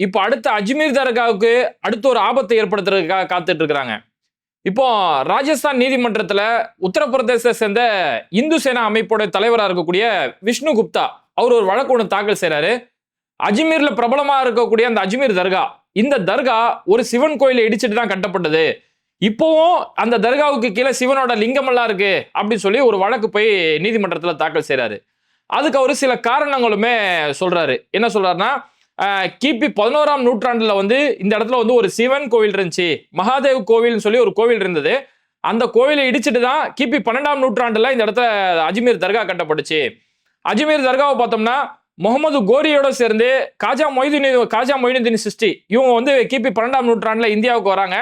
இப்போ அடுத்த அஜ்மீர் தர்காவுக்கு அடுத்து ஒரு ஆபத்தை ஏற்படுத்துறதுக்காக காத்துட்டு இருக்கிறாங்க இப்போ ராஜஸ்தான் நீதிமன்றத்தில் உத்தரப்பிரதேசத்தை சேர்ந்த இந்து சேனா அமைப்போட தலைவராக இருக்கக்கூடிய விஷ்ணு குப்தா அவர் ஒரு வழக்கு ஒன்று தாக்கல் செய்கிறாரு அஜ்மீரில் பிரபலமாக இருக்கக்கூடிய அந்த அஜ்மீர் தர்கா இந்த தர்கா ஒரு சிவன் கோயிலை இடிச்சிட்டு தான் கட்டப்பட்டது. இப்போவும் அந்த தர்காவுக்கு கீழே சிவனோட லிங்கமெல்லாம் இருக்கு அப்படின்னு சொல்லி ஒரு வழக்கு போய் நீதிமன்றத்தில் தாக்கல் செய்கிறாரு அதுக்கு அவர் சில காரணங்களுமே சொல்கிறாரு என்ன சொல்கிறாருன்னா கிபி பதினோராம் நூற்றாண்டுல வந்து இந்த இடத்துல வந்து ஒரு சிவன் கோவில் இருந்துச்சு. மகாதேவ் கோவில்னு சொல்லி ஒரு கோவில் இருந்தது. அந்த கோவிலை இடிச்சிட்டு தான் கிபி பன்னெண்டாம் நூற்றாண்டுல இந்த இடத்துல அஜ்மீர் தர்கா கட்டப்பட்டுச்சு. அஜ்மீர் தர்காவை பார்த்தோம்னா முகமது கோரியோட சேர்ந்து காஜா மொய்தீன் காஜா மொய்னுதீன் சிஸ்டி இவங்க வந்து கிபி பன்னெண்டாம் நூற்றாண்டுல இந்தியாவுக்கு வராங்க.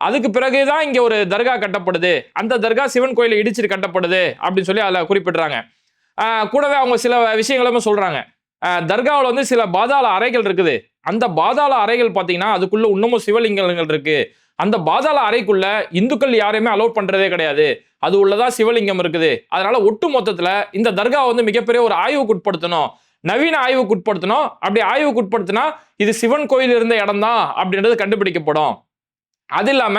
அதுக்கு பிறகுதான் இங்க ஒரு தர்கா கட்டப்படுது. அந்த தர்கா சிவன் கோயிலை இடிச்சிட்டு கட்டப்படுது அப்படின்னு சொல்லி அதில் குறிப்பிடுறாங்க. கூடவே அவங்க சில விஷயங்களுமே சொல்றாங்க. தர்காவில் வந்து சில பாதாள அறைகள் இருக்குது. அந்த பாதாள அறைகள் பார்த்தீங்கன்னா அதுக்குள்ள இன்னமும் சிவலிங்கங்கள் இருக்கு. அந்த பாதாள அறைக்குள்ள இந்துக்கள் யாரையுமே அலோவ் பண்றதே கிடையாது. அது உள்ளதா சிவலிங்கம் இருக்குது. அதனால ஒட்டு மொத்தத்துல இந்த தர்கா வந்து மிகப்பெரிய ஒரு ஆய்வுக்கு உட்படுத்தணும் நவீன ஆய்வுக்கு உட்படுத்தணும் அப்படி ஆய்வுக்கு உட்படுத்தினா இது சிவன் கோயில் இருந்த இடம் தான் அப்படின்றது கண்டுபிடிக்கப்படும். அது இல்லாம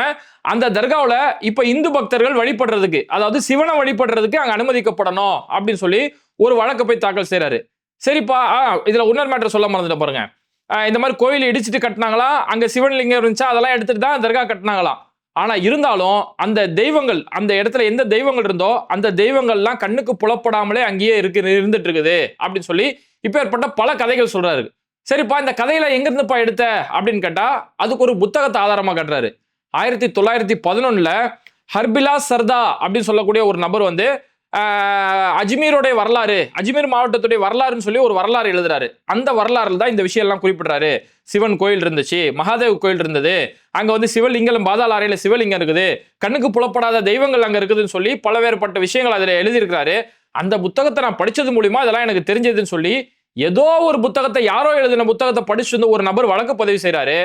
அந்த தர்காவில் இப்ப இந்து பக்தர்கள் வழிபடுறதுக்கு அதாவது சிவனை வழிபடுறதுக்கு அங்க அனுமதிக்கப்படணும் அப்படின்னு சொல்லி ஒரு வழக்கு போய் தாக்கல் செய்யறாரு சரிப்பா ஆ, இதில் இன்னொரு மேட்டர் சொல்ல மறந்துட்டு பாருங்க. இந்த மாதிரி கோயில் இடிச்சிட்டு கட்டினாங்களா? அங்கே சிவன்லிங்கம் இருந்துச்சா? அதெல்லாம் எடுத்துட்டு தான் தர்கா கட்டினாங்களாம் ஆனால் இருந்தாலும் அந்த தெய்வங்கள் அந்த இடத்துல எந்த தெய்வங்கள் இருந்தோ அந்த தெய்வங்கள்லாம் கண்ணுக்கு புலப்படாமலே அங்கேயே இருக்கு இருந்துட்டு இருக்குது அப்படின்னு சொல்லி இப்பேற்பட்ட பல கதைகள் சொல்றாரு. சரிப்பா இந்த கதையில எங்கிருந்துப்பா எடுத்த? அப்படின்னு கேட்டா அதுக்கு ஒரு புத்தகத்தை ஆதாரமா காட்டுறாரு. ஆயிரத்தி தொள்ளாயிரத்தி பதினொன்னுல ஹர்பிலா சர்தா அப்படின்னு சொல்லக்கூடிய ஒரு நபர் வந்து அஜ்மீரோடைய வரலாறு அஜ்மீர் மாவட்டத்துடைய வரலாறுன்னு சொல்லி ஒரு வரலாறு எழுதுறாரு. அந்த வரலாறுல தான் இந்த விஷயம் எல்லாம் குறிப்பிடுறாரு. சிவன் கோயில் இருந்துச்சு மகாதேவ் கோயில் இருந்தது அங்கே வந்து சிவலிங்கம் பாதாள சிவலிங்கம் இருக்குது கண்ணுக்கு புலப்படாத தெய்வங்கள் அங்கே இருக்குதுன்னு சொல்லி பலவேறுபட்ட விஷயங்கள் அதில் எழுதியிருக்கிறாரு. அந்த புத்தகத்தை நான் படித்தது மூலிமா இதெல்லாம் எனக்கு தெரிஞ்சதுன்னு சொல்லி ஏதோ ஒரு புத்தகத்தை யாரோ எழுதின புத்தகத்தை படிச்சு வந்து ஒரு நபர் வழக்கு பதிவு செய்கிறாரு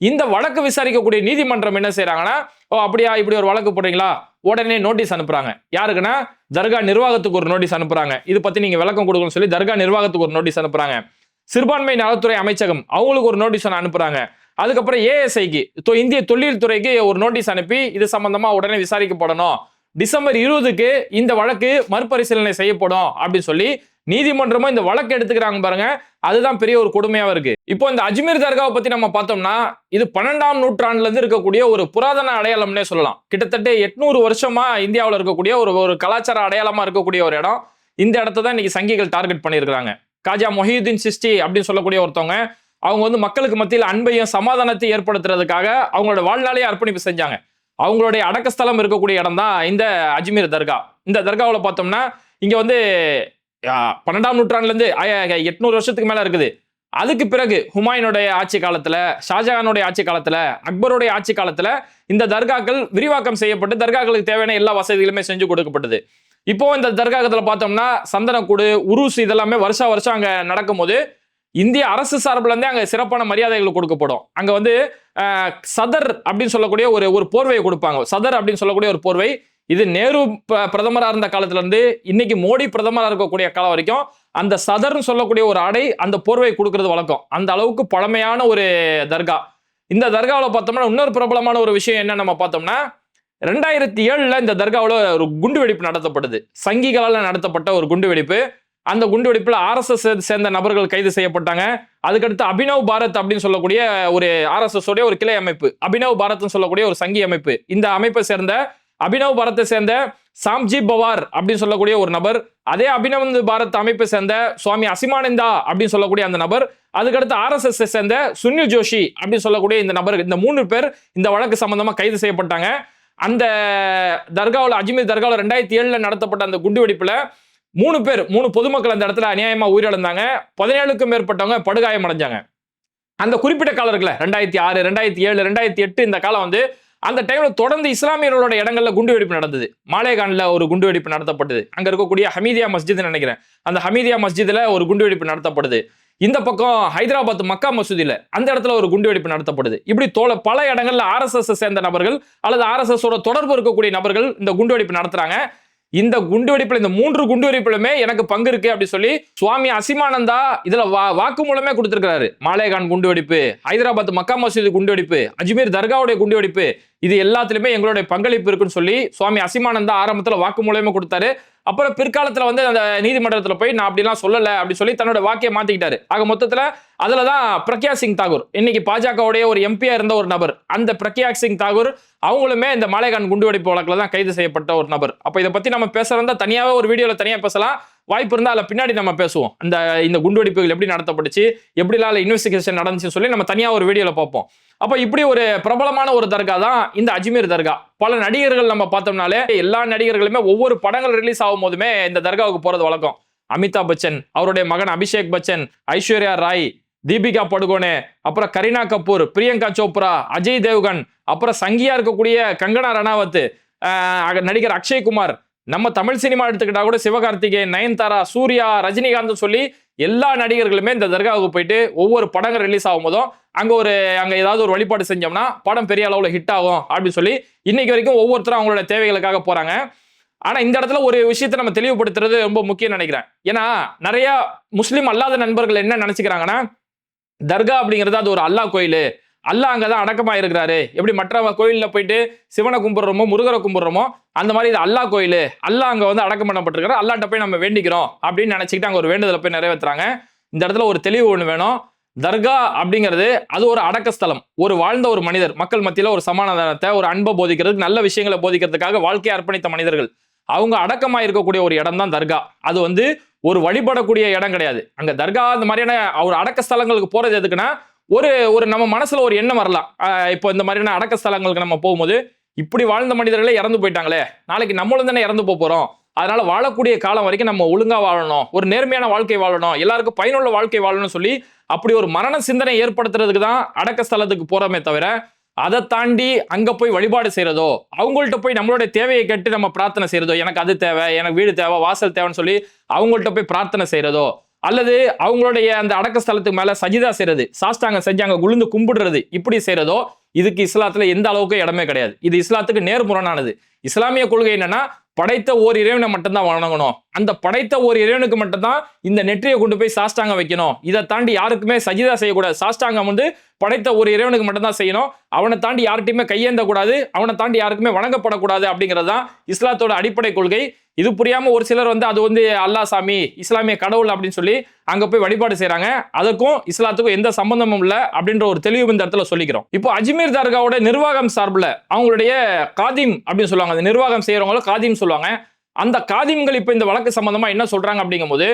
இந்த வழக்கு விசாரிக்கக்கூடிய நீதிமன்றம் என்ன செய்கிறாங்கன்னா ஓ அப்படியா? இப்படி ஒரு வழக்கு போடுறீங்களா? உடனே நோட்டீஸ் அனுப்புறாங்க. யாருக்குன்னா? தர்கா நிர்வாகத்துக்கு ஒரு நோட்டீஸ் அனுப்புறாங்க. இது பத்தி நீங்க விளக்கம் கொடுக்கணும்னு சொல்லி தர்கா நிர்வாகத்துக்கு ஒரு நோட்டீஸ் அனுப்புறாங்க. சிறுபான்மை நலத்துறை அமைச்சகம் அவங்களுக்கு ஒரு நோட்டீஸ் அனுப்புறாங்க. அதுக்கப்புறம் ஏஎஸ்ஐக்கு இந்திய தொழில் துறைக்கு ஒரு நோட்டீஸ் அனுப்பி இது சம்பந்தமா உடனே விசாரிக்கப்படணும். டிசம்பர் இருபதுக்கு இந்த வழக்கு மறுபரிசீலனை செய்யப்படும் அப்படின்னு சொல்லி நீதிமன்றமும் இந்த வழக்கு எடுத்துக்கிறாங்க பாருங்க அதுதான் பெரிய ஒரு கொடுமையாவும் இருக்கு. இப்போ இந்த அஜ்மீர் தர்காவை பத்தி நம்ம பார்த்தோம்னா இது பன்னெண்டாம் நூற்றாண்டுல இருந்து இருக்கக்கூடிய ஒரு புராதன அடையாளம்னே சொல்லலாம். கிட்டத்தட்ட எட்நூறு வருஷமா இந்தியாவில் இருக்கக்கூடிய ஒரு ஒரு கலாச்சார அடையாளமா இருக்கக்கூடிய ஒரு இடம். இந்த இடத்த தான் இன்னைக்கு சங்கிகள் டார்கெட் பண்ணியிருக்கிறாங்க. காஜா மொஹியுதீன் சிஸ்டி அப்படின்னு சொல்லக்கூடிய ஒருத்தவங்க அவங்க வந்து மக்களுக்கு மத்தியில் அன்பையும் சமாதானத்தையும் ஏற்படுத்துறதுக்காக அவங்களோட வாழ்நாளையே அர்ப்பணிப்பு செஞ்சாங்க. அவங்களுடைய அடக்கஸ்தலம் இருக்கக்கூடிய இடம் தான் இந்த அஜ்மீர் தர்கா. இந்த தர்காவில் பார்த்தோம்னா இங்கே வந்து பன்னெண்டாம் நூற்றாண்டுலேருந்து எட்நூறு வருஷத்துக்கு மேலே இருக்குது. அதுக்கு பிறகு ஹுமாயூனுடைய ஆட்சி காலத்தில் ஷாஜஹானுடைய ஆட்சி காலத்தில் அக்பருடைய ஆட்சி காலத்தில் இந்த தர்காக்கள் விரிவாக்கம் செய்யப்பட்டு தர்காக்களுக்கு தேவையான எல்லா வசதிகளுமே செஞ்சு கொடுக்கப்பட்டது. இப்போ இந்த தர்காகத்தில் பார்த்தோம்னா சந்தனக்கூடு உருஸ் இதெல்லாமே வருஷா வருஷம் அங்கே நடக்கும்போது இந்திய அரசு சார்பிலேருந்தே அங்கே சிறப்பான மரியாதைகள் கொடுக்கப்படும். அங்கே வந்து சதர் அப்படின்னு சொல்லக்கூடிய ஒரு ஒரு போர்வையை கொடுப்பாங்க. சதர் அப்படின்னு சொல்லக்கூடிய ஒரு போர்வை இது நேரு ப- இருந்த காலத்திலேருந்து இன்னைக்கு மோடி பிரதமராக இருக்கக்கூடிய காலம் வரைக்கும் அந்த சதர்னு சொல்லக்கூடிய ஒரு ஆடை அந்த போர்வை கொடுக்கறது வழக்கம். அந்த அளவுக்கு பழமையான ஒரு தர்கா. இந்த தர்காவில் பார்த்தோம்னா இன்னொரு பிரபலமான ஒரு விஷயம் என்ன நம்ம பார்த்தோம்னா ரெண்டாயிரத்தி ஏழில் இந்த தர்காவில் ஒரு குண்டு வெடிப்பு நடத்தப்படுது சங்கிகளால் நடத்தப்பட்ட ஒரு குண்டு வெடிப்பு. அந்த குண்டு வெடிப்பில் ஆர்எஸ்எஸ் சேர்ந்த நபர்கள் கைது செய்யப்பட்டாங்க. அதுக்கடுத்து அபினவ் பாரத் அப்படின்னு சொல்லக்கூடிய ஒரு ஆர்எஸ்எஸ் உடைய ஒரு கிளை அமைப்பு. அபினவ் பாரத்னு சொல்லக்கூடிய ஒரு சங்கி அமைப்பு. இந்த அமைப்பை சேர்ந்த அபினவ் பாரத்தை சேர்ந்த சாம்ஜி பவார் அப்படின்னு சொல்லக்கூடிய ஒரு நபர் அதே அபினவ் பாரத் அமைப்பை சேர்ந்த சுவாமி அசிமானந்தா அப்படின்னு சொல்லக்கூடிய அந்த நபர் அதுக்கடுத்து ஆர்எஸ்எஸ் சேர்ந்த சுனில் ஜோஷி அப்படின்னு சொல்லக்கூடிய இந்த நபர் இந்த மூணு பேர் இந்த வழக்கு சம்பந்தமா கைது செய்யப்பட்டாங்க. அந்த தர்காவில் அஜ்மீர் தர்காவில் ரெண்டாயிரத்தி ஏழுல நடத்தப்பட்ட அந்த குண்டுவெடிப்புல மூணு பேர் மூணு பொதுமக்கள் அந்த இடத்துல அநியாயமா உயிரிழந்தாங்க. பதினேழுக்கும் மேற்பட்டவங்க படுகாயம் அடைஞ்சாங்க அந்த குறிப்பிட்ட காலம் இருக்குல்ல ரெண்டாயிரத்தி ஆறு ரெண்டாயிரத்தி ஏழு ரெண்டாயிரத்தி எட்டு இந்த காலம் வந்து அந்த டைம்ல தொடர்ந்து இஸ்லாமியர்களோட இடங்கள்ல குண்டு வெடிப்பு நடந்தது. மாலேகான்ல ஒரு குண்டு வெடிப்பு நடத்தப்பட்டது. அங்க இருக்கக்கூடிய ஹமீதியா மஸ்ஜித் நினைக்கிறேன். அந்த ஹமீதியா மஸ்ஜித்ல ஒரு குண்டு வெடிப்பு நடத்தப்படுது. இந்த பக்கம் ஹைதராபாத் மக்கா மசூதியில அந்த இடத்துல ஒரு குண்டு வெடிப்பு நடத்தப்படுது. இப்படி தோல பல இடங்கள்ல ஆர்எஸ்எஸ் சேர்ந்த நபர்கள் அல்லது ஆர்எஸ்எஸ் தொடர்பு இருக்கக்கூடிய நபர்கள் இந்த குண்டு வெடிப்பு நடத்துறாங்க. இந்த குண்டு வெடிப்புல இந்த மூன்று குண்டு வெடிப்புலுமே எனக்கு பங்கு இருக்கு அப்படின்னு சொல்லி சுவாமி அசிமானந்தா இதுல வா- வாக்கு மூலமே கொடுத்திருக்கிறாரு. மாலேகான் குண்டு வெடிப்பு ஹைதராபாத் மக்கா மசூதி குண்டு வெடிப்பு அஜ்மீர் தர்காவுடைய குண்டு வெடிப்பு இது எல்லாத்துலயுமே எங்களுடைய பங்களிப்பு இருக்குன்னு சொல்லி சுவாமி அசிமானந்தா ஆரம்பத்துல வாக்குமூலமே கொடுத்தாரு. அப்புறம் பிற்காலத்துல வந்து அந்த நீதிமன்றத்துல போய் நான் அப்படிலாம் சொல்லல அப்படின்னு சொல்லி தன்னோட வாக்கியை மாத்திக்கிட்டாரு. ஆக மொத்தத்துல அதுலதான் பிரக்யா சிங் தாகூர். இன்னைக்கு பாஜகவுடைய ஒரு எம்பியா இருந்த ஒரு நபர். அந்த பிரக்யா சிங் தாகூர் அவங்களுமே இந்த மலைகான் குண்டுவெடிப்பு வழக்கில் தான் கைது செய்யப்பட்ட ஒரு நபர். அப்போ இதை பற்றி நம்ம பேசுகிறதா தனியாகவே ஒரு வீடியோவில் தனியாக பேசலாம். வாய்ப்பு இருந்தால் அதில் பின்னாடி நம்ம பேசுவோம். இந்த இந்த குண்டுவெடிப்புகள் எப்படி நடத்தப்பட்டுச்சு எப்படிலாம் இன்வெஸ்டிகேஷன் நடந்துச்சுன்னு சொல்லி நம்ம தனியாக ஒரு வீடியோவில் பார்ப்போம். அப்போ இப்படி ஒரு பிரபலமான ஒரு தர்கா தான் இந்த அஜ்மீர் தர்கா. பல நடிகர்கள் நம்ம பார்த்தோம்னாலே எல்லா நடிகர்களுமே ஒவ்வொரு படங்கள் ரிலீஸ் ஆகும் போதுமே இந்த தர்காவுக்கு போகிறது வழக்கம். அமிதாப் பச்சன் அவருடைய மகன் அபிஷேக் பச்சன் ஐஸ்வர்யா ராய் தீபிகா படுகோனே அப்புறம் கரீனா கபூர் பிரியங்கா சோப்ரா அஜய் தேவ்கன் அப்புறம் சங்கியா இருக்கக்கூடிய கங்கனா ரணாவத் நடிகர் அக்ஷய் குமார். நம்ம தமிழ் சினிமா எடுத்துக்கிட்டா கூட சிவகார்த்திகேயன் நயன்தாரா சூர்யா ரஜினிகாந்த் சொல்லி எல்லா நடிகர்களுமே இந்த தர்காவுக்கு போயிட்டு ஒவ்வொரு படங்கள் ரிலீஸ் ஆகும் போதும் அங்க ஒரு அங்க ஏதாவது ஒரு வழிபாடு செஞ்சோம்னா படம் பெரிய அளவுல ஹிட் ஆகும் அப்படின்னு சொல்லி இன்னைக்கு வரைக்கும் ஒவ்வொருத்தரும் அவங்களோட தேவைகளுக்காக போறாங்க. ஆனா இந்த இடத்துல ஒரு விஷயத்தை நம்ம தெளிவுபடுத்துறது ரொம்ப முக்கியம் நினைக்கிறேன். ஏன்னா நிறைய முஸ்லீம் அல்லாத நண்பர்கள் என்ன நினைச்சுக்கிறாங்கன்னா தர்கா அப்படிங்கிறது அது ஒரு அல்லாஹ் கோயில். அல்லாஹ் அங்கதான் அடக்கமாக இருக்கிறாரு எப்படி மற்ற கோயிலில் போயிட்டு சிவனை கும்பிட்றோமோ முருகரை கும்பிட்றோமோ அந்த மாதிரி இது அல்லாஹ் கோயில். அல்லாஹ் அங்கே வந்து அடக்கம் பண்ணப்பட்டிருக்காரு அல்லாட்ட போய் நம்ம வேண்டிக்கிறோம் அப்படின்னு நினச்சிக்கிட்டு அங்கே ஒரு வேண்டுதலை போய் நிறைவேற்றுறாங்க இந்த இடத்துல ஒரு தெளிவு ஒன்று வேணும். தர்கா அப்படிங்கிறது அது ஒரு அடக்க ஸ்தலம். ஒரு வாழ்ந்த ஒரு மனிதர். மக்கள் மத்தியில் ஒரு சமாதானத்தை ஒரு அன்பை போதிக்கிறதுக்கு நல்ல விஷயங்களை போதிக்கிறதுக்காக வாழ்க்கையை அர்ப்பணித்த மனிதர்கள். அவங்க அடக்கமாக இருக்கக்கூடிய ஒரு இடம் தான் தர்கா. அது வந்து ஒரு வழிபடக்கூடிய இடம் கிடையாது. அங்கே தர்கா அந்த மாதிரியான ஒரு அடக்க ஸ்தலங்களுக்கு போகிறது எதுக்குன்னா ஒரு ஒரு நம்ம மனசில் ஒரு எண்ணம் வரலாம். இப்போ இந்த மாதிரியான அடக்க ஸ்தலங்களுக்கு நம்ம போகும்போது இப்படி வாழ்ந்த மனிதர்களே இறந்து போயிட்டாங்களே. நாளைக்கு நம்மளும் தானே இறந்து போகிறோம் அதனால வாழக்கூடிய காலம் வரைக்கும் நம்ம ஒழுங்காக வாழணும். ஒரு நேர்மையான வாழ்க்கை வாழணும். எல்லாருக்கும் பயனுள்ள வாழ்க்கை வாழணும்னு சொல்லி அப்படி ஒரு மரண சிந்தனை ஏற்படுத்துறதுக்கு தான் அடக்க ஸ்தலத்துக்கு போகிறோமே தவிர அதை தாண்டி அங்கே போய் வழிபாடு செய்கிறதோ அவங்கள்ட்ட போய் நம்மளுடைய தேவையை கேட்டு நம்ம பிரார்த்தனை செய்கிறதோ எனக்கு அது தேவை எனக்கு வீடு தேவை வாசல் தேவைன்னு சொல்லி அவங்கள்ட்ட போய் பிரார்த்தனை செய்கிறதோ அல்லது அவங்களுடைய அந்த அடக்க ஸ்தலத்துக்கு மேலே சஜிதா செய்கிறது சாஸ்தாங்க செஞ்சு அங்க குளிந்து கும்பிடுறது இப்படி செய்கிறதோ இதுக்கு இஸ்லாத்துல எந்த அளவுக்கு இடமே கிடையாது. இது இஸ்லாத்துக்கு நேர்முரணானது. இஸ்லாமிய கொள்கை என்னன்னா படைத்த ஓர் இறைவனை மட்டும்தான் வணங்கணும். அந்த படைத்த ஒரு இறைவனுக்கு மட்டும்தான் இந்த நெற்றியை கொண்டு போய் சாஷ்டாங்க வைக்கணும். இதை தாண்டி யாருக்குமே சஜிதா செய்யக்கூடாது. சாஷ்டாங்கம் வந்து படைத்த ஒரு இறைவனுக்கு மட்டும்தான் செய்யணும். அவனை தாண்டி யார்கிட்டயுமே கையேந்த கூடாது அவனை தாண்டி யாருக்குமே வணங்கப்படக்கூடாது அப்படிங்கிறது தான் இஸ்லாத்தோட அடிப்படை கொள்கை. இது புரியாம ஒரு சிலர் வந்து அது வந்து அல்லாஹ் சாமி இஸ்லாமிய கடவுள் அப்படின்னு சொல்லி அங்க போய் வழிபாடு செய்யறாங்க அதுக்கும் இஸ்லாத்துக்கும் எந்த சம்பந்தமும் இல்ல அப்படின்ற ஒரு தெளிவு இந்த இடத்துல சொல்லிக்கிறோம். இப்போ அஜ்மீர் தர்காவோட நிர்வாகம் சார்பில் அவங்களுடைய காதிம் அப்படின்னு சொல்லுவாங்க. அந்த நிர்வாகம் செய்யறவங்கள காதிம் சொல்லுவாங்க. அந்த காதிம்கள் இப்போ இந்த வழக்கு சம்பந்தமா என்ன சொல்றாங்க அப்படிங்கும்போது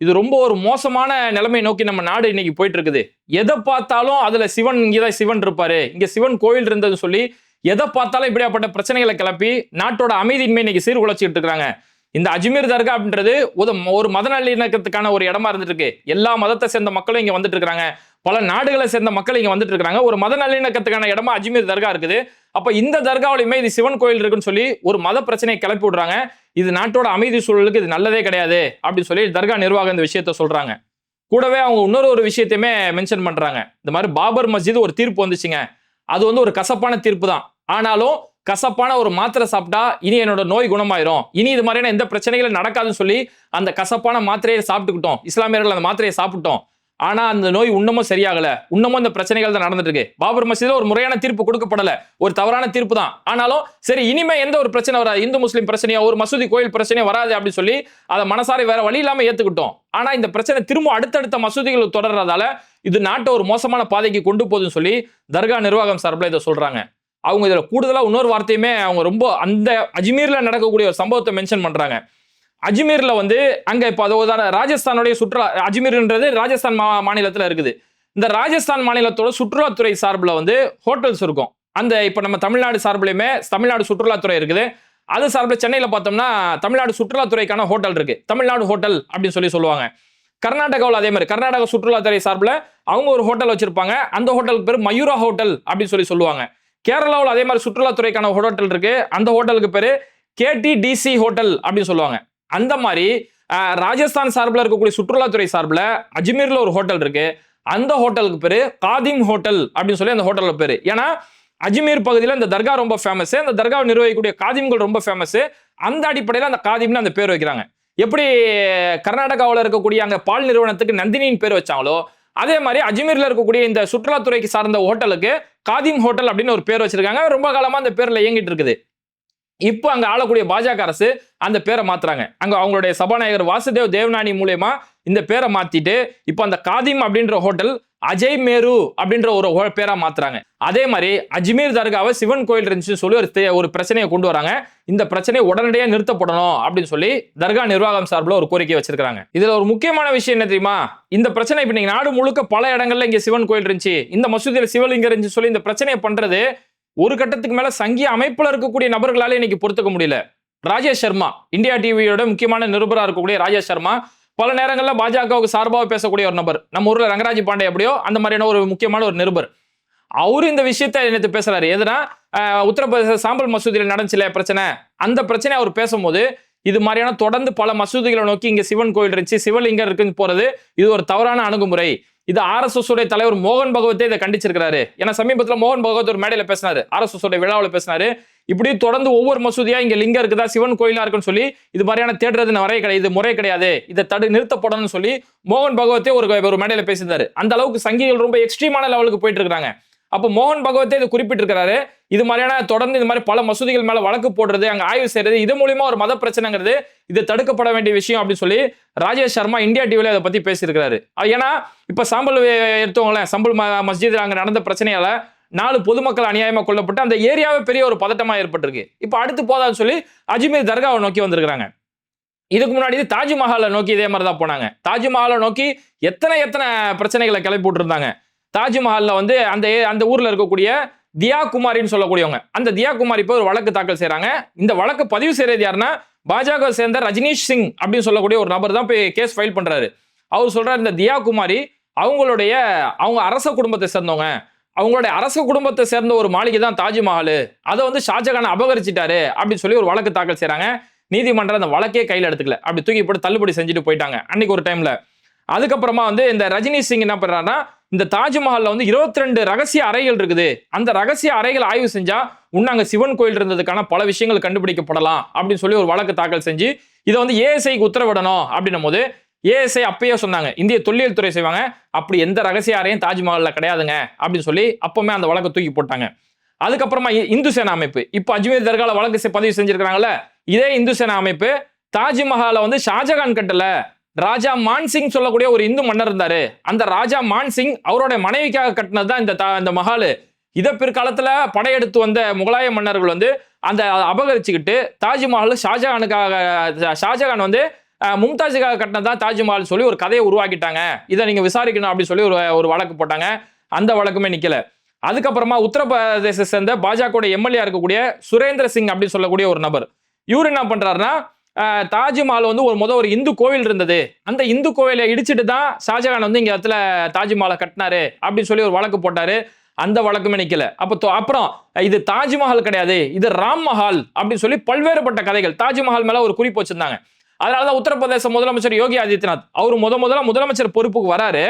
இது ரொம்ப ஒரு மோசமான நிலைமை நோக்கி நம்ம நாடு இன்னைக்கு போயிட்டு இருக்குது எதை பார்த்தாலும் அதுல சிவன் இங்கேதான் சிவன் இருப்பாரு. இங்க சிவன் கோயில் இருந்ததுன்னு சொல்லி எதை பார்த்தாலும் இப்படியாப்பட்ட பிரச்சனைகளை கிளப்பி நாட்டோட அமைதியின்மை இன்னைக்கு சீர்குலைச்சிட்டு இருக்காங்க. இந்த அஜ்மீர் தர்கா அப்படின்றது ஒரு ஒரு மத நல்லிணக்கத்துக்கான ஒரு இடமா இருந்துட்டு இருக்கு எல்லா மதத்தை சேர்ந்த மக்களும் இங்க வந்துட்டு இருக்காங்க பல நாடுகளை சேர்ந்த மக்கள் இங்க வந்துட்டு இருக்காங்க ஒரு மத நல்லிணக்கத்துக்கான இடமா அஜ்மீர் தர்கா இருக்குது. அப்ப இந்த தர்காவிலையுமே இது சிவன் கோயில் இருக்குன்னு சொல்லி ஒரு மத பிரச்சனையை கிளப்பி விடுறாங்க. இது நாட்டோட அமைதி சூழலுக்கு இது நல்லதே கிடையாது அப்படின்னு சொல்லி தர்கா நிர்வாகம் இந்த விஷயத்த சொல்றாங்க. கூடவே அவங்க இன்னொரு ஒரு விஷயத்தையுமே மென்ஷன் பண்றாங்க. இந்த மாதிரி பாபர் மஸ்ஜித் ஒரு தீர்ப்பு வந்துச்சுங்க. அது வந்து ஒரு கசப்பான தீர்ப்பு தான். ஆனாலும் கசப்பான ஒரு மாத்திரை சாப்பிட்டா இனி என்னோட நோய் குணமாயிரும். இனி இது மாதிரியான எந்த பிரச்சனைகளும் நடக்காதுன்னு சொல்லி அந்த கசப்பான மாத்திரையை சாப்பிட்டுக்கிட்டோம். இஸ்லாமியர்கள் அந்த மாத்திரையை சாப்பிட்டோம். ஆனா அந்த நோய் இன்னமும் சரியாகல. இன்னமும் இந்த பிரச்சனைகள் தான் நடந்துட்டு இருக்கு பாபர் மசீதில் ஒரு முறையான தீர்ப்பு கொடுக்கப்படல. ஒரு தவறான தீர்ப்பு தான். ஆனாலும் சரி இனிமே எந்த ஒரு பிரச்சனை வராது. இந்து முஸ்லீம் பிரச்சனையோ ஒரு மசூதி கோயில் பிரச்சனையோ வராது அப்படின்னு சொல்லி அதை மனசாரி வேற வழி இல்லாம ஏத்துக்கிட்டோம். ஆனா இந்த பிரச்சனை திரும்ப அடுத்தடுத்த மசூதிகள் தொடர்றதால இது நாட்டை ஒரு மோசமான பாதைக்கு கொண்டு போகுதுன்னு சொல்லி தர்கா நிர்வாகம் சார்பில் இதை சொல்றாங்க. அவங்க இதில் கூடுதலாக இன்னொரு வார்த்தையுமே அவங்க ரொம்ப அந்த அஜ்மீரில் நடக்கக்கூடிய ஒரு சம்பவத்தை மென்ஷன் பண்ணுறாங்க அஜ்மீரில் வந்து அங்கே இப்போ அது உதாரணம் ராஜஸ்தானுடைய சுற்றுலா அஜ்மீர்ன்றது ராஜஸ்தான் மா மாநிலத்தில் இருக்குது. இந்த ராஜஸ்தான் மாநிலத்தோட சுற்றுலாத்துறை சார்பில் வந்து ஹோட்டல்ஸ் இருக்கும். அந்த இப்போ நம்ம தமிழ்நாடு சார்பிலையுமே தமிழ்நாடு சுற்றுலாத்துறை இருக்குது. அது சார்பில் சென்னையில் பார்த்தோம்னா தமிழ்நாடு சுற்றுலாத்துறைக்கான ஹோட்டல் இருக்கு. தமிழ்நாடு ஹோட்டல் அப்படின்னு சொல்லி சொல்லுவாங்க. கர்நாடகாவில் அதே மாதிரி கர்நாடகா சுற்றுலாத்துறை சார்பில் அவங்க ஒரு ஹோட்டல் வச்சிருப்பாங்க. அந்த ஹோட்டலுக்கு பேர் மயூரா ஹோட்டல் அப்படின்னு சொல்லி சொல்லுவாங்க. கேரளாவில் அதே மாதிரி சுற்றுலாத்துறைக்கான ஹோட்டல் இருக்கு. அந்த ஹோட்டலுக்கு பேர் கேடிடிசி ஹோட்டல் அப்படின்னு சொல்லுவாங்க. அந்த மாதிரி ராஜஸ்தான் சார்பில் இருக்கக்கூடிய சுற்றுலாத்துறை சார்பில் அஜ்மீர்ல ஒரு ஹோட்டல் இருக்கு. அந்த ஹோட்டலுக்கு பேரு காதிம் ஹோட்டல் அப்படின்னு சொல்லி அந்த ஹோட்டலோட பேரு. ஏன்னா அஜ்மீர் பகுதியில் இந்த தர்கா ரொம்ப ஃபேமஸ் அந்த தர்காவை நிர்வகிக்கக்கூடிய காதிம்கள் ரொம்ப ஃபேமஸ் அந்த அடிப்படையில் அந்த காதிம்னு அந்த பேர் வைக்கிறாங்க. எப்படி கர்நாடகாவில் இருக்கக்கூடிய அங்கே பால் நிறுவனத்துக்கு நந்தினியின் பேர் வச்சாங்களோ அதே மாதிரி அஜ்மீர்ல இருக்கக்கூடிய இந்த சுற்றுலாத்துறைக்கு சார்ந்த ஹோட்டலுக்கு காதிம் ஹோட்டல் அப்படின்னு ஒரு பேர் வச்சிருக்காங்க. ரொம்ப காலமாக அந்த பேரில் இயங்கிட்டு இருக்குது. இப்போ அங்க ஆளக்கூடிய பாஜக அரசு அந்த பேரை மாத்துறாங்க. அங்க அவங்களுடைய சபாநாயகர் வாசுதேவ் தேவநாணி மூலயமா இந்த பேரை மாத்திட்டு இப்போ அந்த காதிம் அப்படின்ற ஹோட்டல் அஜய் மேரு அப்படின்ற ஒரு பேரா மாத்துறாங்க. அதே மாதிரி அஜ்மீர் தர்காவை சிவன் கோயில் இருந்துச்சுன்னு சொல்லி ஒரு தே- ஒரு பிரச்சனையை கொண்டு வராங்க. இந்த பிரச்சனையை உடனடியாக நிறுத்தப்படணும் அப்படின்னு சொல்லி தர்கா நிர்வாகம் சார்பில் ஒரு கோரிக்கை வச்சிருக்காங்க இதுல ஒரு முக்கியமான விஷயம் என்ன தெரியுமா? இந்த பிரச்சனை இப்போ நீங்க நாடு முழுக்க பல இடங்கள்ல இங்க சிவன் கோயில் இருந்துச்சு. இந்த மசூதியில் சிவலிங்கம் இருந்துச்சு சொல்லி இந்த பிரச்சனையை பண்றது ஒரு கட்டத்துக்கு மேல சங்கிய அமைப்புல இருக்கக்கூடிய நபர்களால இன்னைக்கு பொறுத்துக்க முடியல. ராஜேஷ் சர்மா இந்தியா டிவியோட முக்கியமான நிருபரா இருக்கக்கூடிய ராஜேஷ் சர்மா பல நேரங்களில் பாஜகவுக்கு சார்பாக பேசக்கூடிய ஒரு நபர். நம்ம ஊர்ல ரங்கராஜ் பாண்டே எப்படியோ அந்த மாதிரியான ஒரு முக்கியமான ஒரு நிருபர். அவரு இந்த விஷயத்த நேற்று பேசுறாரு. எதுனா உத்தரப்பிரதேச சாம்பல் மசூதியில் நடந்துச்சுல பிரச்சனை? அந்த பிரச்சனை அவர் பேசும்போது இது மாதிரியான தொடர்ந்து பல மசூதிகளை நோக்கி இங்க சிவன் கோயில் இருந்துச்சு சிவலிங்கம் இருக்குன்னு போறது இது ஒரு தவறான அணுகுமுறை. இது ஆர்எஸ்எஸ் உடைய தலைவர் மோகன் பகவத்தே இதை கண்டிச்சிருக்கிறாரு. ஏன்னா சமீபத்தில் மோகன் பகவத் ஒரு மேடையில் பேசினாரு. ஆர்எஸ்எஸ் உடைய விழாவில் பேசினாரு. இப்படி தொடர்ந்து ஒவ்வொரு மசூதியா இங்க லிங்கம் இருக்குதா சிவன் கோயிலா இருக்குன்னு சொல்லி இது மாதிரியான தேடுறது வரைய கிடையாது இது முறை கிடையாது. இதை தடு நிறுத்தப்படணும்னு சொல்லி மோகன் பகவத்தே ஒரு ஒரு மேடையில் பேசியிருந்தாரு. அந்த அளவுக்கு சங்கிகள் ரொம்ப எக்ஸ்ட்ரீமான லெவலுக்கு போயிட்டு இருக்காங்க அப்போ மோகன் பகவத்தே இது குறிப்பிட்டிருக்கிறாரு. இது மாதிரியான தொடர்ந்து இந்த மாதிரி பல மசூதிகள் மேல வழக்கு போடுறது அங்கே ஆய்வு செய்யறது இது மூலியமா ஒரு மத பிரச்சனைங்கிறது இது தடுக்கப்பட வேண்டிய விஷயம் அப்படின்னு சொல்லி ராஜேஷ் சர்மா இந்தியா டிவில அதை பத்தி பேசியிருக்கிறாரு. ஏன்னா இப்ப சாம்பல் எடுத்தவங்களேன் சம்பல் ம- மஸ்ஜித் அங்க நடந்த பிரச்சனையால நாலு பொதுமக்கள் அநியாயமா கொல்லப்பட்டு அந்த ஏரியாவே பெரிய ஒரு பதட்டமா ஏற்பட்டிருக்கு. இப்போ அடுத்து போதான்னு சொல்லி அஜ்மீர் தர்காவை நோக்கி வந்திருக்கிறாங்க. இதுக்கு முன்னாடி தாஜ்மஹாலை நோக்கி இதே மாதிரி தான் போனாங்க. தாஜ்மஹாலை நோக்கி எத்தனை எத்தனை பிரச்சனைகளை கிளப்பி விட்டுருந்தாங்க. தாஜ்மஹாலில் வந்து அந்த அந்த ஊரில் இருக்கக்கூடிய தியா குமாரின்னு சொல்லக்கூடியவங்க. அந்த தியா குமாரி இப்போ ஒரு வழக்கு தாக்கல் செய்கிறாங்க இந்த வழக்கு பதிவு செய்கிறது யாருன்னா பாஜக சேர்ந்த ரஜினீஷ் சிங் அப்படின்னு சொல்லக்கூடிய ஒரு நபர் தான் போய் கேஸ் ஃபைல் பண்ணுறாரு அவர் சொல்கிறார் இந்த தியா குமாரி அவங்களுடைய அவங்க அரச குடும்பத்தை சேர்ந்தவங்க. அவங்களுடைய அரச குடும்பத்தை சேர்ந்த ஒரு மாளிகை தான் தாஜ்மஹால். அதை வந்து ஷாஜகான் அபகரிச்சிட்டாரு அப்படின்னு சொல்லி ஒரு வழக்கு தாக்கல் செய்கிறாங்க நீதிமன்றம் அந்த வழக்கே கையில் எடுத்துக்கல. அப்படி தூக்கி போட்டு தள்ளுபடி செஞ்சுட்டு போயிட்டாங்க அன்னைக்கு ஒரு டைமில் அதுக்கப்புறமா வந்து இந்த ரஜினி சிங் என்ன பண்ணுறாருன்னா இந்த தாஜ்மஹால்ல வந்து 22 ரகசிய அறைகள் இருக்குது. அந்த ரகசிய அறைகள் ஆய்வு செஞ்சா உன்னாங்க சிவன் கோயில் இருந்ததுக்கான பல விஷயங்கள் கண்டுபிடிக்கப்படலாம் அப்படின்னு சொல்லி ஒரு வழக்கு தாக்கல் செஞ்சு இதை வந்து ஏஎஸ்ஐக்கு உத்தரவிடணும் அப்படின்னும் போது ஏஎஸ்ஐ அப்பயே சொன்னாங்க இந்திய தொல்லியல் துறை செய்வாங்க அப்படி எந்த ரகசிய அறையும் தாஜ்மஹாலில் கிடையாதுங்க அப்படின்னு சொல்லி அப்பவுமே அந்த வழக்கை தூக்கி போட்டாங்க. அதுக்கப்புறமா இ- இந்து சேனா அமைப்பு இப்போ அஜ்மீர் தர்கால வழக்கு பதிவு செஞ்சிருக்கிறாங்கல்ல இதே இந்து சேனா அமைப்பு தாஜ்மஹாலை வந்து ஷாஜகான் கட்டல ராஜா மான்சிங் சொல்லக்கூடிய ஒரு இந்து மன்னர் இருந்தாரு. அந்த ராஜா மான்சிங் அவரோட மனைவிக்காக கட்டினது தான் இந்த தா- இந்த மஹாலு. இதை பிற்காலத்துல படையெடுத்து வந்த முகலாய மன்னர்கள் வந்து அந்த அபகரிச்சுக்கிட்டு தாஜ்மஹால் ஷாஜகானுக்காக ஷாஜகான் வந்து மும்தாஜுக்காக கட்டினது தான் தாஜ்மஹால் சொல்லி ஒரு கதையை உருவாக்கிட்டாங்க. இதை நீங்க விசாரிக்கணும் அப்படின்னு சொல்லி ஒரு ஒரு வழக்கு போட்டாங்க. அந்த வழக்குமே நிக்கல. அதுக்கப்புறமா உத்தரப்பிரதேச சேர்ந்த பாஜக எம்எல்ஏ இருக்கக்கூடிய சுரேந்திர சிங் அப்படின்னு சொல்லக்கூடிய ஒரு நபர். இவர் என்ன பண்றாருன்னா தாஜ்மஹால் வந்து ஒரு முத ஒரு இந்து கோவில் இருந்தது. அந்த இந்து கோவிலை இடிச்சிட்டு தான் ஷாஜகான் வந்து இங்கே இடத்துல தாஜ்மஹாலை கட்டினாரு அப்படின்னு சொல்லி ஒரு வழக்கு போட்டாரு. அந்த வழக்குமே நிற்கல அப்போ அப்புறம் இது தாஜ்மஹால் கிடையாது. இது ராம் மஹால் அப்படின்னு சொல்லி பல்வேறுபட்ட கதைகள். தாஜ்மஹால் மேல ஒரு குறிப்பு வச்சிருந்தாங்க அதனாலதான் உத்தரப்பிரதேச முதலமைச்சர் யோகி ஆதித்யநாத் அவர் முத முதல்ல முதலமைச்சர் பொறுப்புக்கு வராரு.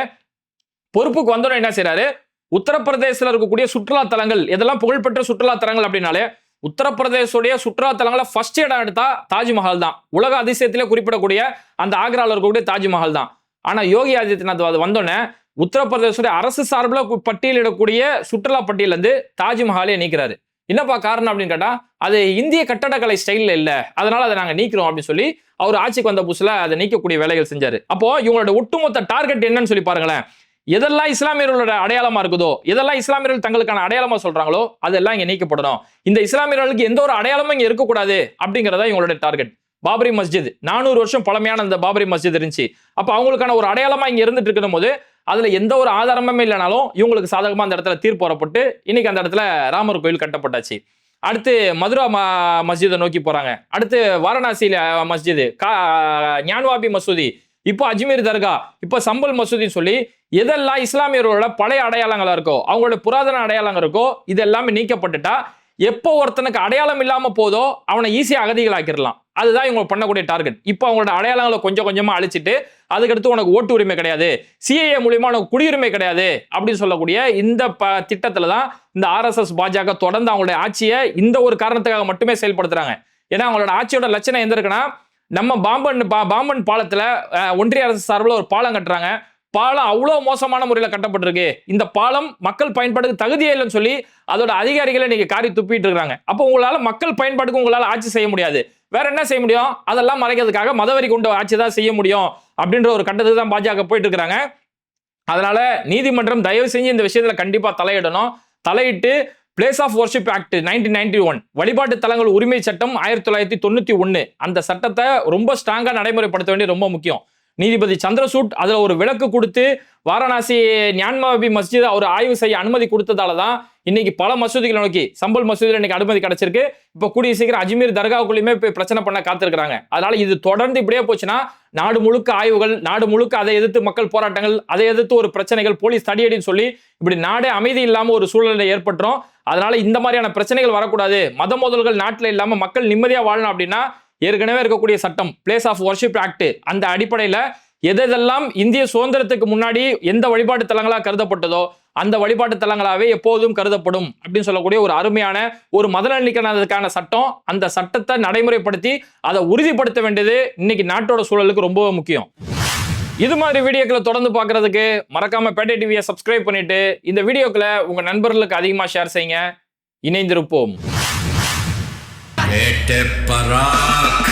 பொறுப்புக்கு வந்தோடனே என்ன செய்யறாரு உத்தரப்பிரதேசத்தில் இருக்கக்கூடிய சுற்றுலா தலங்கள் எதெல்லாம் புகழ்பெற்ற சுற்றுலா தலங்கள் அப்படின்னாலே உத்தரப்பிரதேசோடைய சுற்றுலா தலங்களை ஃபர்ஸ்ட் இடம் எடுத்தா தாஜ்மஹால் தான். உலக அதிசயத்திலே குறிப்பிடக்கூடிய அந்த ஆக்ராவில் இருக்கக்கூடிய தாஜ்மஹால் தான். ஆனால் யோகி ஆதித்யநாத் அது வந்தோடனே உத்தரப்பிரதேசுடைய அரசு சார்பில் பட்டியலிடக்கூடிய சுற்றுலா பட்டியலேருந்து தாஜ்மஹாலே நீக்கிறாரு. என்னப்பா காரணம் அப்படின்னு கேட்டால் அது இந்திய கட்டடக்கலை ஸ்டைலில் இல்லை. அதனால அதை நாங்கள் நீக்கிறோம் அப்படின்னு சொல்லி அவர் ஆட்சிக்கு வந்த புதுசில் அதை நீக்கக்கூடிய வேலைகள் செஞ்சார். அப்போ இவங்களோட ஒட்டுமொத்த டார்கெட் என்னன்னு சொல்லி பாருங்களேன். எதெல்லாம் இஸ்லாமியர்களோட அடையாளமா இருக்குதோ எதெல்லாம் இஸ்லாமியர்கள் தங்களுக்கான அடையாளமா சொல்றாங்களோ அதெல்லாம் இங்க நீக்கப்படணும். இந்த இஸ்லாமியர்களுக்கு எந்த ஒரு அடையாளமும் இங்க இருக்கக்கூடாது அப்படிங்கிறதா இவங்களோட டார்கெட் பாபரி மஸ்ஜித் நானூறு வருஷம் பழமையான அந்த பாபரி மஸ்ஜித் இருந்துச்சு. அப்ப அவங்களுக்கான ஒரு அடையாளமா இங்க இருந்துட்டு இருக்கும் போது அதுல எந்த ஒரு ஆதாரமுமே இல்லைனாலும் இவங்களுக்கு சாதகமா அந்த இடத்துல தீர்ப்பு வரப்பட்டு இன்னைக்கு அந்த இடத்துல ராமர் கோயில் கட்டப்பட்டாச்சு. அடுத்து மதுரா ம- மஸ்ஜிதை நோக்கி போறாங்க. அடுத்து வாரணாசியில மஸ்ஜிது கா ஞான்வாபி மசூதி இப்போ அஜ்மீர் தர்கா இப்போ சம்பல் மசூதின்னு சொல்லி எதெல்லாம் இஸ்லாமியர்களோட பழைய அடையாளங்களாக இருக்கோ அவங்களோட புராதன அடையாளங்கள் இருக்கோ இதெல்லாமே நீக்கப்பட்டுட்டா எப்போ ஒருத்தனுக்கு அடையாளம் இல்லாமல் போதோ அவனை ஈஸியாக அகதிகளாக்கிடலாம். அதுதான் இவங்க பண்ணக்கூடிய டார்கெட் இப்போ அவங்களோட அடையாளங்களை கொஞ்சம் கொஞ்சமாக அழிச்சிட்டு அதுக்கடுத்து உனக்கு ஓட்டு உரிமை கிடையாது சிஏஏ மூலியமா உனக்கு குடியுரிமை கிடையாது அப்படின்னு சொல்லக்கூடிய இந்த ப திட்டத்தில் தான் இந்த ஆர்எஸ்எஸ் பாஜக தொடர்ந்து அவங்களுடைய ஆட்சியை இந்த ஒரு காரணத்துக்காக மட்டுமே செயல்படுத்துகிறாங்க ஏன்னா அவங்களோட ஆட்சியோட லட்சணம் எந்த இருக்குன்னா நம்ம பாம்பன் பா பாம்பன் பாலத்தில் ஒன்றிய அரசு சார்பில் ஒரு பாலம் கட்டுறாங்க. பாலம் அவ்வளோ மோசமான முறையில் கட்டப்பட்டிருக்கு. இந்த பாலம் மக்கள் பயன்பாடுக்கு தகுதியே இல்லைன்னு சொல்லி அதோட அதிகாரிகளை நீங்கள் காரி துப்பிட்டு இருக்காங்க அப்போ உங்களால் மக்கள் பயன்பாட்டுக்கு உங்களால் ஆட்சி செய்ய முடியாது. வேற என்ன செய்ய முடியும்? அதெல்லாம் மறைக்கிறதுக்காக மதவரி கொண்ட ஆட்சி தான் செய்ய முடியும் அப்படின்ற ஒரு கட்டத்துக்கு தான் பாஜக போயிட்டு இருக்கிறாங்க. அதனால நீதிமன்றம் தயவு செஞ்சு இந்த விஷயத்துல கண்டிப்பா தலையிடணும். தலையிட்டு place of worship act nineteen ninety one வழிபாட்டு தலங்கள் உரிமை சட்டம் ஆயிரத்தி தொள்ளாயிரத்தி தொண்ணூற்றி ஒன்று அந்த சட்டத்தை ரொம்ப ஸ்ட்ராங்காக நடைமுறைப்படுத்த வேண்டியது ரொம்ப முக்கியம். நீதிபதி சந்திரசூட் அதில் ஒரு விளக்கு கொடுத்து வாரணாசி ஞான்மாபி மஸ்ஜித் அவர் ஆய்வு செய்ய அனுமதி கொடுத்ததால தான் இன்னைக்கு பல மசூதிகளை நோக்கி சம்பல் மசூதியில் இன்னைக்கு அனுமதி கிடைச்சிருக்கு. இப்போ கூடிய சீக்கிரம் அஜ்மீர் தர்காவுக்குள்ளேயுமே இப்போ பிரச்சனை பண்ண காத்திருக்கிறாங்க. அதனால இது தொடர்ந்து இப்படியே போச்சுன்னா நாடு முழுக்க ஆய்வுகள் நாடு முழுக்க அதை எதிர்த்து மக்கள் போராட்டங்கள் அதை எதிர்த்து ஒரு பிரச்சனைகள் போலீஸ் தடியடின்னு சொல்லி இப்படி நாடே அமைதி இல்லாமல் ஒரு சூழ்நிலை ஏற்பட்டுரும். அதனால இந்த மாதிரியான பிரச்சனைகள் வரக்கூடாது. மத மோதல்கள் நாட்டில் இல்லாமல் மக்கள் நிம்மதியாக வாழணும் அப்படின்னா ஏற்கனவே இருக்கக்கூடிய சட்டம் பிளேஸ் ஆஃப் ஒர்ஷிப் ஆக்ட் அந்த அடிப்படையில் எதெல்லாம் இந்திய சுதந்திரத்துக்கு முன்னாடி எந்த வழிபாட்டு தலங்களாக கருதப்பட்டதோ அந்த வழிபாட்டு தலங்களாகவே எப்போதும் கருதப்படும் அப்படின்னு சொல்லக்கூடிய ஒரு அருமையான ஒரு மதநல்லிக்கணத்துக்கான சட்டம். அந்த சட்டத்தை நடைமுறைப்படுத்தி அதை உறுதிப்படுத்த வேண்டியது இன்னைக்கு நாட்டோட சூழலுக்கு ரொம்ப முக்கியம். இது மாதிரி வீடியோக்களை தொடர்ந்து பார்க்கறதுக்கு மறக்காம பேட்டை டிவியை சப்ஸ்கிரைப் பண்ணிட்டு இந்த வீடியோக்களை உங்க நண்பர்களுக்கு அதிகமாக ஷேர் செய்யுங்க. இணைந்திருப்போம். ஏட்ட பராக்